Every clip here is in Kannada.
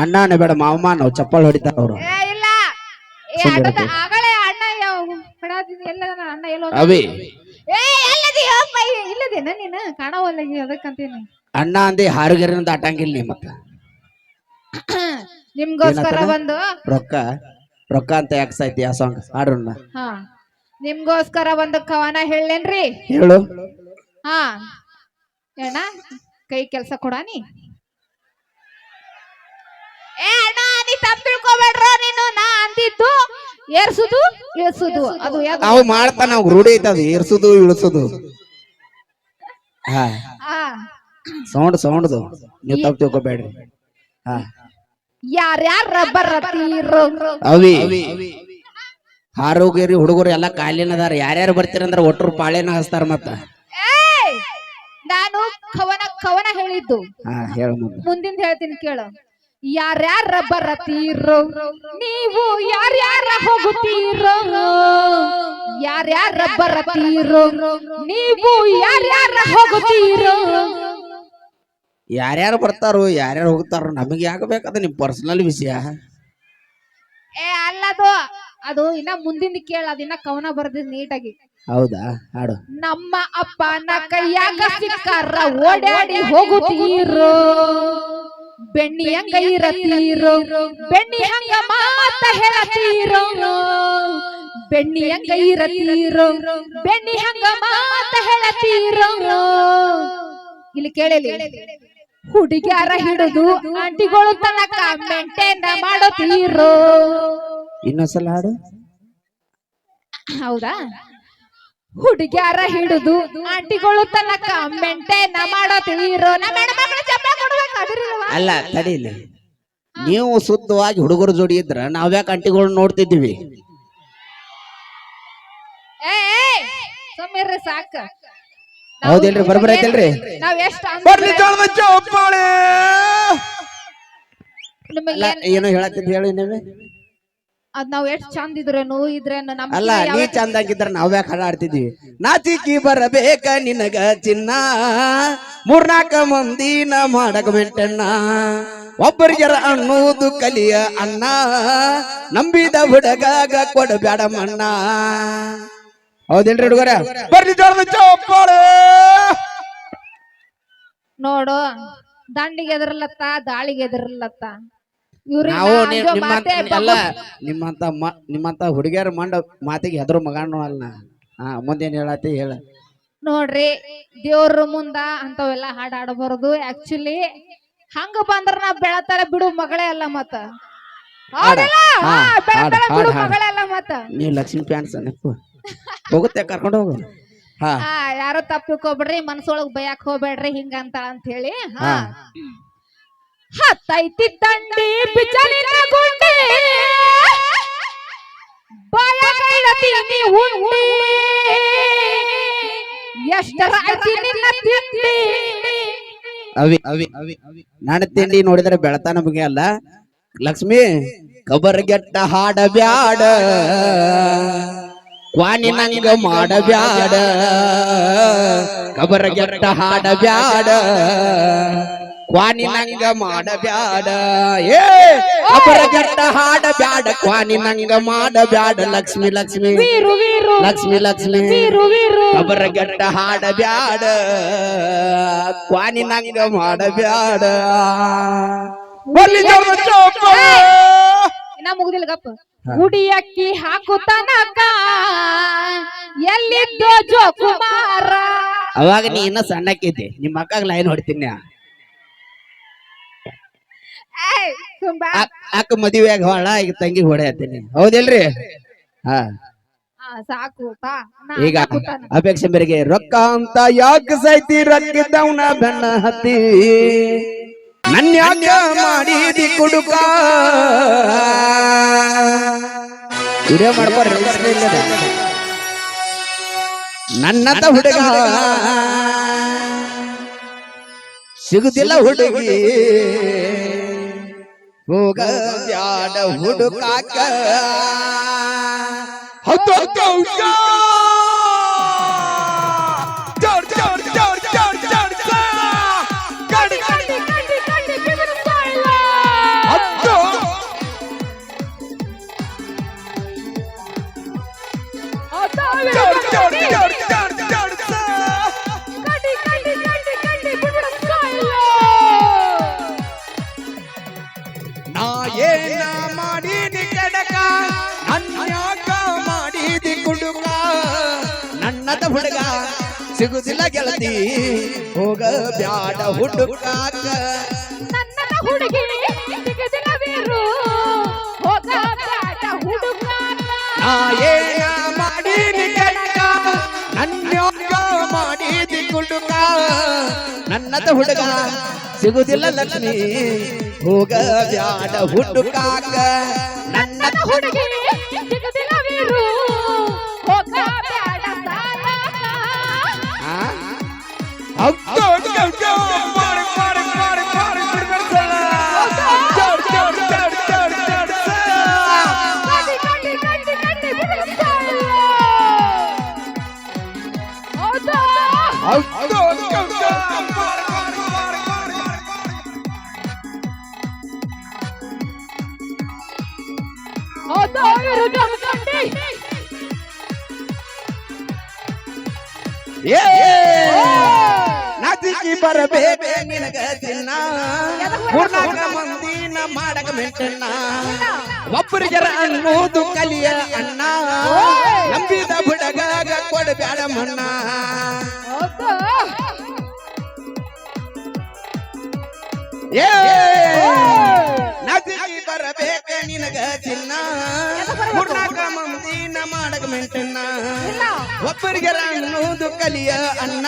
ಅಣ್ಣನೇ ಬೇಡ ಮಾವಮ್ಮ ನಾವು ಚಪ್ಪಾಳ ಹೊಡಿತಾರ ಅವರು. ಅಣ್ಣ ಯಾವ ಎಲ್ಲ ಅಣ್ಣ ಎಲ್ಲೋ ಅವಿ. ಏ ಎಲ್ಲದಿ ಇಲ್ಲದೇನ ನೀನು? ಕಾಣವಲ್ಲ ಈಗ ಅದಕ್ಕಂತೀನಿ. ಅಣ್ಣ ಅಂದಿ ಹಾರುಗರಿಂದ ಆಟಂಗಿಲ್ಲ ನೀ ಮತ್ತ. ನಿಮ್ಗೋಸ್ಕರ ಬಂದು ಒಂದು ರೊಕ್ಕ ರೊಕ್ಕ ಅಂತ ಯಾಕೆ ಸಾಯ್ತಿ ಆ ಸಾಂಗ್ ಹಾ. ನಿಮ್ಗೋಸ್ಕರ ಒಂದು ಕವನ ಹೇಳೇನ್ರಿ ಹೇಳು. ಹಾ. ಅಣ್ಣ ಕೈ ಕೆಲ್ಸ ಕೊಡಾನಿ ಏ ಅಣ್ಣ ನೀ ತಪ್ಪು ತಿಳ್ಕೊಬೇಡ್ರ ನೀನು? ನಾ ಅಂದಿದ್ದು ಏರ್ಸುದು ಇಳಿಸುದು ಅದು ಯಾವ್ದು? ನಾವು ಮಾಡ್ತಾನ ನಾವು ರೂಢಿ ಐತೆ ಅದು ಏರ್ಸುದು ಇಳಿಸುದು. ಹಾ. ಆ ಸೌಂಡ್ ಸೌಂಡ್ದು ನೀವು ತಪ್ಪು ತಿಳ್ಕೊಬೇಡ್ರಿ. ಹಾ. ಯಾರ್ಯಾರ ಬರತೀರೋ ಅವಿ. ಹಾರೋಗೇರಿ ಹುಡುಗರು ಎಲ್ಲ ಕಾಲಿನ ಅದಾರ. ಯಾರ್ಯಾರು ಬರ್ತೀರಂದ್ರ ಒಟ್ಟರು ಪಾಳೆನ ಹಸ್ತಾರ ಮತ್ತ. ಏಯ್! ನಾನು ಕವನ ಕವನ ಹೇಳಿದ್ದು. ಹಾ ಹೇಳ ಮುಂದಿನ ಹೇಳ್ತೀನಿ ಕೇಳು. ಯಾರ್ಯಾರ ಬರತೀರೋ ನೀವು ಯಾರ್ಯಾರ ಹೋಗುತ್ತೀರೋ? ಯಾರ್ಯಾರ ಬರತೀರೋ ನೀವು ಯಾರ್ಯಾರ ಹೋಗುತ್ತೀರೋ? ಯಾರ್ಯಾರು ಬರ್ತಾರೋ ಯಾರ್ಯಾರು ಹೋಗ್ತಾರೋ ನಮಗೆ ಆಗಬೇಕಾದ ಬೇಕದ ನಿಮ್ ಪರ್ಸನಲ್ ವಿಷಯ. ಏ ಅಲ್ಲದು ಅದು ಇನ್ನ ಮುಂದಿನ ಕೇಳ ಅದಿನ್ನ ಕವನ ಬರ್ದಿ ನೀಟಾಗಿ. ಹೌದಾ? ಹಾಡು. ನಮ್ಮ ಅಪ್ಪನ ಕೈಯಾಗ ಸಿಕ್ಕಾರ ಓಡಾಡಿ ಹೋಗುತ್ತೀರೋ? ಬೆಣ್ಣಿ ಹಂಗ ಇರತ್ತೀರೋ ಬೆಣ್ಣಿ ಹಂಗ ಮಾತ ಹೇಳತೀರೋ? ಬೆಣ್ಣಿ ಹಂಗ ಇರತ್ತೀರೋ ಬೆಣ್ಣಿ ಹಂಗ ಮಾತ ಹೇಳತೀರೋ? ಇಲ್ಲಿ ಕೇಳಲಿ. ಹುಡುಗ್ಯಾರ ಹಿಡಿದು ಆಂಟಿಗಳು ತನಕ ಮೆಂಟೇನ್ ಮಾಡುತ್ತೀರೋ ಇನ್ನೊಂದ್ಸಲ ಹಾಡು. ಹೌದಾ? ಹುಡುಗ್ಯಾರ ಹಿಡಿದು ಆಂಟಿಗಳು ತನಕ ಮೆಂಟೇನ ಮಾಡತೀರೋ? ನಮ್ಮ ಹೆಣ್ಮಕ್ಳು? ಅಲ್ಲ ತಡೀಲಿ ನೀವು ಶುದ್ಧವಾಗಿ ಹುಡುಗರ ಜೋಡಿ ಇದ್ರ ನಾವ್ಯಾಕೆ ಅಂಟಿಗಳು ನೋಡ್ತಿದ್ದೀವಿ? ಏ ಏ, ಸುಮ್ನಿರ್ರಿ ಸಾಕ. ಹೌದಿಲ್ರಿ ಬರಬರ ಐತಿಲ್ರಿ? ನಾವ್ ಎಷ್ಟ ಬರ್ಲಿ ಜೋಳದ ಏನೋ ಹೇಳತ್ತಿದ್ ಹೇಳಿ ನೀವೇ? ಅದ್ ನಾವ್ ಎಷ್ಟ್ ಚಂದ ಇದ್ರೇನು ಇದ್ರೇನು ನಮ್ ಅಲ್ಲ ನೀ ಚಂದಾಗಿದ್ರ ನಾವ್ ಯಾಕೆ ಹಾಡ ಆಡ್ತಿದ್ವಿ ನಾಚಿಕಿ ಬರಬೇಕ ನಿನಗ ಚಿನ್ನ? ಮೂರ್ನಾಕ ಮಂದಿನ ಮಾಡಕ ಮೆಂಟಣ್ಣ ಒಬ್ಬರಿಗರ ಅನ್ನೋದು ಕಲಿಯ ಅಣ್ಣ. ನಂಬಿದ ಹುಡುಗಾಗ ಕೊಡಬೇಡ ಮಣ್ಣ. ಹೌದೇನ್ರಿ ಹುಡುಗರ? ಬರ್ಲಿ ಚಪ್ಪಾಳೆ. ನೋಡು ದಂಡಿಗೆ ಎದರ್ಲತ್ತ ದಾಳಿಗೆ ಎದರ್ಲತ್ತ ನಾವು ನಾ ನಿಮ್ಮಂತ ಮಾತೇ ಅಲ್ಲ ನಿಮ್ಮಂತ ನಿಮ್ಮಂತ ಹುಡುಗಿಯರ ಮಂಡ ಮಾತಿಗೆ ಹೆದರು ಮಗಣ್ಣು ಅಲ್ಲ ನಾ. ಹಾ ಮುಂದೇನ್ ಹೇಳತ್ತಿ ಹೇಳ. ನೋಡ್ರಿ ದೇವ್ರ ಮುಂದ ಅಂತವೆಲ್ಲ ಹಾಡ್ ಆಡಬಾರದು ಆಕ್ಚುಲಿ ಹಂಗ ಬಂದ್ರ ನಾ ಬೆಳತಾರ ಬಿಡು ಮಗಳೇ ಅಲ್ಲ ಮತ್ತ. ನೀವ್ ಲಕ್ಷ್ಮಿ ಪ್ಯಾನ್ಸ್ ನೆಪ್ಪು ಹೋಗುತ್ತೆ ಕರ್ಕೊಂಡು ಹೋಗು. ಯಾರು ತಪ್ಪಿಕೋಬೇಡ್ರಿ ಮನಸ್ಸೊಳಗ್ ಬಯಕ್ ಹೋಗ್ಬೇಡ್ರಿ ಹಿಂಗಂತ ಅಂತ ಹೇಳಿ. ಹಾ. ಹತ್ತೈತಿ ದಂಡಿ ಬಿಚ್ಚಲಿನ ಗುಂಡಿ. ಬಾಯಗೈಲತೀನಿ ಉಂಡಿ. ಎಷ್ಟರ ಐತಿ ನಿನ್ನ ತಿಂಡಿ. ಅವಿ ಅವಿ ಅವಿ ನನ್ನ ತಿಂಡಿ ನೋಡಿದ್ರೆ ಬೆಳತಾ ನಮಗೆ ಅಲ್ಲ. ಲಕ್ಷ್ಮಿ ಕಬರ್ಗೆಟ್ಟ ಹಾಡ ಬ್ಯಾಡ. ಕ್ವಾನಿ ನಂಗ ಮಾಡಬ್ಯಾಡ. ಕಬರ್ಗೆಟ್ಟ ಹಾಡ ಬ್ಯಾಡ ಕ್ವಾನಿ ನಂಗ ಮಾಡಬ್ಯಾಡ. ಏ ಕಬರ್ಗೆಟ್ಟ ಹಾಡ ಬ್ಯಾಡ ಕ್ವಾನಿ ನಂಗ ಮಾಡಬ್ಯಾಡ. ಲಕ್ಷ್ಮಿ ಲಕ್ಷ್ಮಿ. ಲಕ್ಷ್ಮಿ ಲಕ್ಷ್ಮಿ. ಕಬರಗಟ್ಟ ಕ್ವಾನಿ ನಂಗ ಮಾಡಬ್ಯಾಡ. ಮುಗ್ದಿಲ್ಲ ಗಪ್ಪ. ಗುಡಿ ಅಕ್ಕಿ ಹಾಕು ತನಕ ಎಲ್ಲಿದ್ದೋ ಜೋಕುಮಾರ. ಅವಾಗ ನೀ ಇನ್ನ ಸಣ್ಣಕ್ಕಿದ್ದೆ. ನಿಮ್ಮ ಅಕ್ಕಾಗ ಲೈನ್ ಹೊಡಿತೀನಿ. ಅಕ್ಕ ಮದುವೆ ಹೊಳ ಈಗ ತಂಗಿ ಹೊಡೆಯತ್ತೀನಿ ಹೌದಿಲ್ರಿ? ಹಾ. ಸಾಕು. ಈಗ. ಅಪೇಕ್ಷೆ ಬೇರೆಗೆ ರೊಕ್ಕ ಅಂತ ಯಾಕೆ ಸೈತಿ ರೊಕ್ಕಿದ್ದವನ ಬೆನ್ನ ಹತ್ತಿ? ನನ್ನ ಯಾಕ ಮಾಡಿದಿ ಕುಡುಕ. ವಿಡಿಯೋ ಮಾಡ್ಕೊಡ್ರಿ ನನ್ನದ ಹುಡುಗ. ಸಿಗುದಿಲ್ಲ ಹುಡುಗಿ. ಹೋಗ ಬ್ಯಾಡ ಹುಡುಕಾಕ. ಹತ್ತು ಹುಡುಗ ಸಿಗುದಿಲ್ಲ ಗೆಳತಿ ಹೋಗ ಬ್ಯಾಡ ಹುಡುಕಾಕ ನನ್ನ ಹುಡುಗಿ ಸಿಗದಿಲ್ಲ ಹೋಗ ಬ್ಯಾಡ ಹುಡುಕಾಕ ಏನ ಮಾಡಿದಿ ಕುಡುಕ ನನ್ನದ ಹುಡುಗ ಸಿಗುದಿಲ್ಲ ಲಕ್ಷ್ಮಿ ಹೋಗ ಬ್ಯಾಡ ಹುಡುಕಾಕ ನನ್ನದ ಹುಡುಗಿ ಹೌದು, ಹೌದು, ಹೌದು. ಮಾಡಿ, ನಾಚಿಕಿ ಬರಬೇಕೆ ನಿನಗ ಚಿನ್ನ ಮೂರ್ನಾಲ್ಕ ಮಂದಿನ ಮಾಡಕ ಮೆಂಟಣ್ಣ ಒಬ್ಬರಿಗರ ಅನ್ನೋದು ಕಲಿಯ ಅಣ್ಣ ನಂಬಿದ ಬುಡಗಾಗ ಕೊಡಬ್ಯಾಡ ಮಣ್ಣ ಹೌದಾ ಏ ನಾಚಿಕಿ ಬರಬೇಕೆ ನಿನಗ ಚಿನ್ನ. ಮೂರ್ನಾಲ್ಕ ಮಂದಿನ ಮಾಡಕ ಮೆಂಟನ್ನ ಒಬ್ಬರಿಗೆ ಅನ್ನೋದು ಕಲಿಯ ಅಣ್ಣ.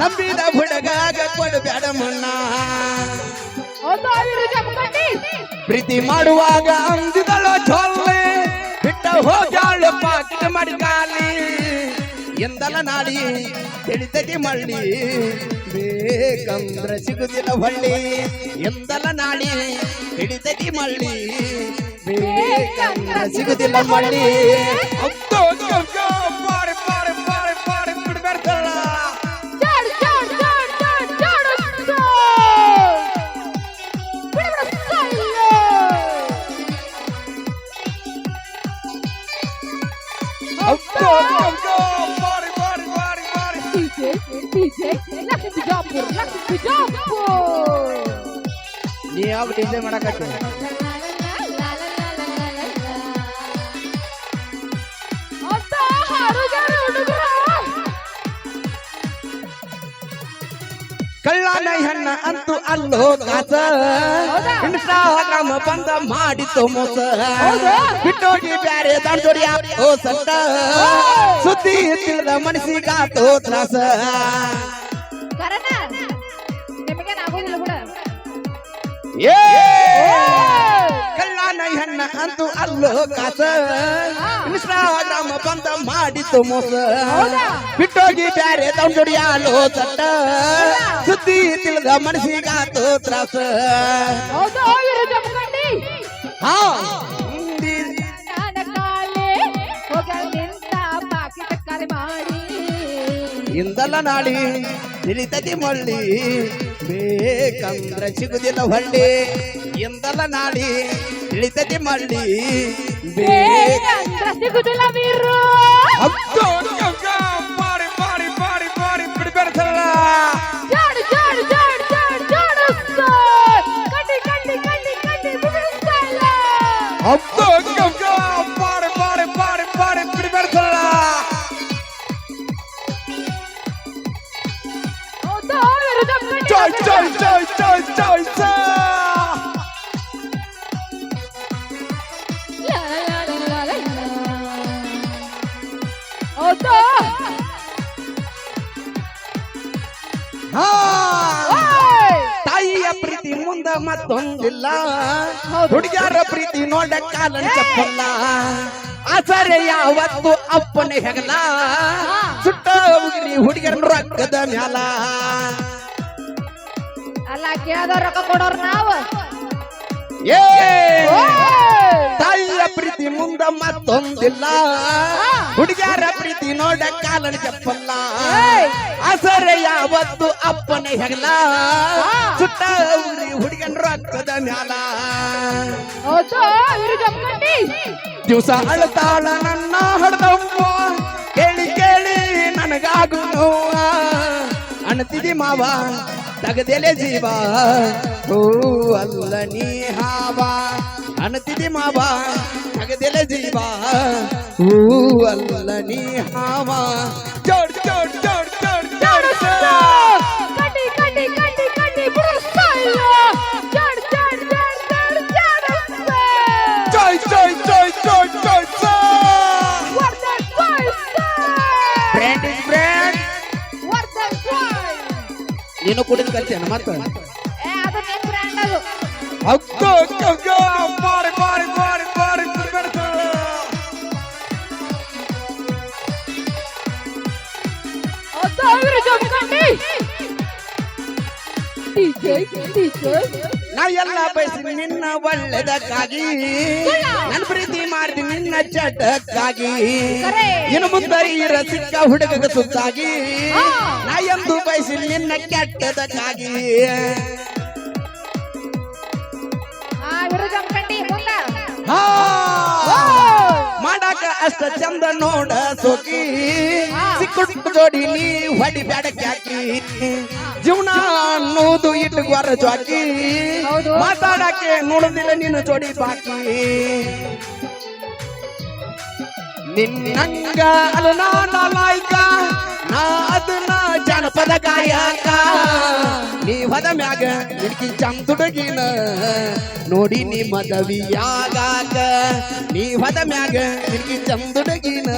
ನಂಬಿದ ಬುಡಗಾಗ ಕೊಡಬ್ಯಾಡ ಮಣ್ಣ. ಪ್ರೀತಿ ಮಾಡುವಾಗ ಅಂದಿದಳು ಚೊಲ್ಲೆ ಬಿಟ್ಟ ಹೋಗ್ಯಾಳು ಪಾಕಿಟ ಮಡಿಕಾಲಿ ಎಂದಲ ನಾಡಿ ತಿಳಿತತಿ ಮಳ್ಳಿ. ಬೇಕಂದ್ರ ಸಿಗುದಿಲ್ಲ ಹೊಳ್ಳಿ. ಎಂದಲ ನಾಡಿ ಹಿಡಿತತಿ ಮಳ್ಳಿ ಬೇಕಂದ್ರ ಸಿಗುದಿಲ್ಲ ಮಳ್ಳಿ ಅಬ್ಬೋ, ಅಬ್ಬೋ, ಅಬ್ಬೋ, ಪಾಡಿ, ಪಾಡಿ, ಪಾಡಿ, ಪಾಡಿ, ಬಿಡ್ಬೇಡ್ತಲ್ಲ. ಜಾಡ್ ಜಾಡ್ ಜಾಡ್ ಜಾಡ್ ಜಾಡಿಸ್ತು. ಬಿಡಿಬಿಡಿಸ್ತಾಯಿಲ್ಲ. ಅಬ್ಬೋ, ಅಬ್ಬೋ, ಅಬ್ಬೋ, ಪಾಡಿ, ಪಾಡಿ, ಪಾಡಿ, ಪಾಡಿ. DJ, DJ, Lakshmi Bijapur, Lakshmi Bijapur. ನೀ ಯಾವ DJ ಮಾಡಕತ್ತಿ ಅಂತ ಹಾಡುಗಾರ ಹುಡುಗರು. ಕಳ್ಳನ ಹೆಣ್ಣ ಅಂತೂ ಅಲ್ಲೋ ಕಾಸ ಇನ್ಸ್ಟಾಗ್ರಾಮ್ ಬಂದ ಮಾಡಿತು ಮೋಸ ಹೌದಾ? ಬಿಟ್ಟೋಗಿ ಬ್ಯಾರೆ ದಂಡೋಡಿ ಓ ಸತ್ತ ಸುದ್ದಿ ತಿಳಿದ ಮನಸ್ಸಿಗಾತೋ ತ್ರಾಸ ಹೆಣ್ಣ ಅಂತೂ ಅಲ್ಲೋ ಕಾಸ ಇನ್ಸ್ಟಾಗ್ರಾಮ್ ಬಂದ ಮಾಡಿತು ಮೋಸ? ಬಿಟ್ಟೋಗಿ ಬ್ಯಾರೆ ದಂಡೋಡಿ ಆಲೋ ಸತ್ತ ಸುದ್ದಿ ತಿಳಿದ ಮನಸ್ಸಿಗಾತು ತ್ರಾಸ? ಹಾ. ಇಂದಲ್ಲ ನಾಡಿ ತಿಳಿತತಿ ಮಳ್ಳಿ. ಬೇಕಂದ್ರ ಸಿಗುದಿಲ್ಲ ಹೊಳ್ಳಿ ಎಂದಲ್ಲ ನಾಡಿ ಇಳಿತದೆ ಮಳ್ಳಿ. ಬೇಕಂದ್ರ ಸಿಗುದಿಲ್ಲ ವೀರು. ಪಾಡಿ ಪಾಡಿ ಪಾಡಿ ಪಾಡಿ ಬಿಡ್ಬೇಡ್ಸಲ್ಲ ಜಾಡು ಜಾಡು ಜಾಡು ಜಾಡು ಜಾಡಿಸ್ತು. ಕಟ್ಟಿ ಕಟ್ಟಿ ಕಟ್ಟಿ ಕಟ್ಟಿ ಬಿಡಿಸ್ತಾಯಿಲ್ಲ. ಪಾಡಿ ತಾಯಿಯ ಪ್ರೀತಿ ಮುಂದ ಮತ್ತೊಂದಿಲ್ಲ. ಹುಡುಗಿಯರ ಪ್ರೀತಿ ನೋಡ ಕಾಲ ಚಪ್ಪಲ್ಲ. ಆಸರೆ ಯಾವತ್ತು ಅಪ್ಪನ ಹೆಗಲ. ಸುಟ್ಟ ಹುಡುಗಿಯರ ರಕ್ಕದ ಮ್ಯಾಲ. ಅಲ್ಲ ಕೇಳ್ದ ರೊಕ್ಕ ಕೊಡೋರ್ ನಾವು. ಏ! ತಾಯಿಯ ಪ್ರೀತಿ ಮುಂದ ಮತ್ತೊಂದಿಲ್ಲ. ಹುಡುಗಿಯರ ಪ್ರೀತಿ ನೋಡ ಕಾಲನ್ ಚಪ್ಪಲ್ಲ ಅಸರೆ ಯಾವತ್ತು ಅಪ್ಪನ ಹೆಗಲ. ಸುಟ್ಟ ಉರಿ ಹುಡುಗನ ರೊಕ್ಕದ ಮ್ಯಾಲ. ದಿವಸ ಅಳತಾಳ ನನ್ನ ಹಡ್ದವ್ವ. ಕೇಳಿ ಕೇಳಿ ನನಗಾಗು ನೋವ ಅಣತಿದಿ ಮಾವ ತಗದೆಲೆ ಜೀವ ಹೂ ಅಲ್ಲ ನೀ ಹಾವ ಅಣತಿದಿ ಮಾವ ತಗದೆಲೆ ಜೀವ ಹೂ ಅಲ್ಲ ನೀ ಹಾವ ಸಾವಿರ ಜಮಖಂಡಿ ಕಲ್ತೇನ ಮತ್ತ ನಾ ಎಲ್ಲ ಬಯಸಿ ನಿನ್ನ ಒಳ್ಳೆದಕ್ಕಾಗಿ. ನನ್ನ ಪ್ರೀತಿ ಮಾಡಿ ನಿನ್ನ ಚಟಕ್ಕಾಗಿ. ಇನ್ನು ಮುಂದೆ ಈ ಸಿಕ್ಕ ಹುಡುಗಗ ಸುತ್ತಾಗಿ. ಎಂದು ಬಯಸಿ ನಿನ್ನ ಕೆಟ್ಟದಕ್ಕಾಗಿ. ಮಾಡಾಕ ಅಷ್ಟ ಚಂದ ನೋಡ ಸೋಕಿ. ಸಿಕ್ಕ ಜೋಡಿ ನೀ ಹೊಡಿ ಬ್ಯಾಡಕ್ಕಾಕಿ ಜೀವನ ಅನ್ನೋದು ಇಟ್ಟು ಗೊರ ಜಾಕಿ ಮಾತಾಡಕ್ಕೆ ನೋಡುದಿಲ್ಲ ನೀನು ಜೋಡಿ ಬಾಕಿ. ನಿನ್ನಂಗ ಅಲ್ಲ ನಾನ ಲಾಯ್ಕ ಅದನ್ನ ಜನಪದ ಗಾಯಕ. ನೀ ಹೊದ ಮ್ಯಾಗ ನಿಡ್ಕಿ ಚಂದುಡುಗಿನ ನೋಡಿ ನೀ ಮದವಿಯಾಗಾಕ. ನೀ ಹೊದ ಮ್ಯಾಗ ನಿಡ್ಕಿ ಚಂದುಡುಗಿನ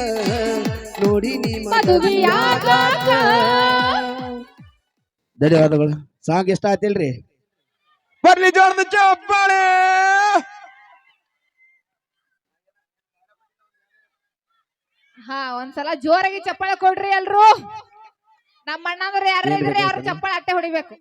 ನೋಡಿ ನೀ ಮದುವೆಯಾಗಾಕ. ಧನ್ಯವಾದಗಳು. ಸಾಂಗ್ ಇಷ್ಟ ಆತಿಲ್ರಿ ಬರ್ಲಿ ಜೋರ್ದು ಚಪ್ಪಾಳೆ. ಹಾ ಒಂದ್ಸಲ ಜೋರಾಗಿ ಚಪ್ಪಾಳೆ ಕೊಡ್ರಿ ಎಲ್ರು. ನಮ್ಮ ಅಣ್ಣಂದ್ರೆ ಯಾರು ಯಾರು ಚಪ್ಪಾಳೆ ಅಟ್ಟೆ ಹೊಡಿಬೇಕು.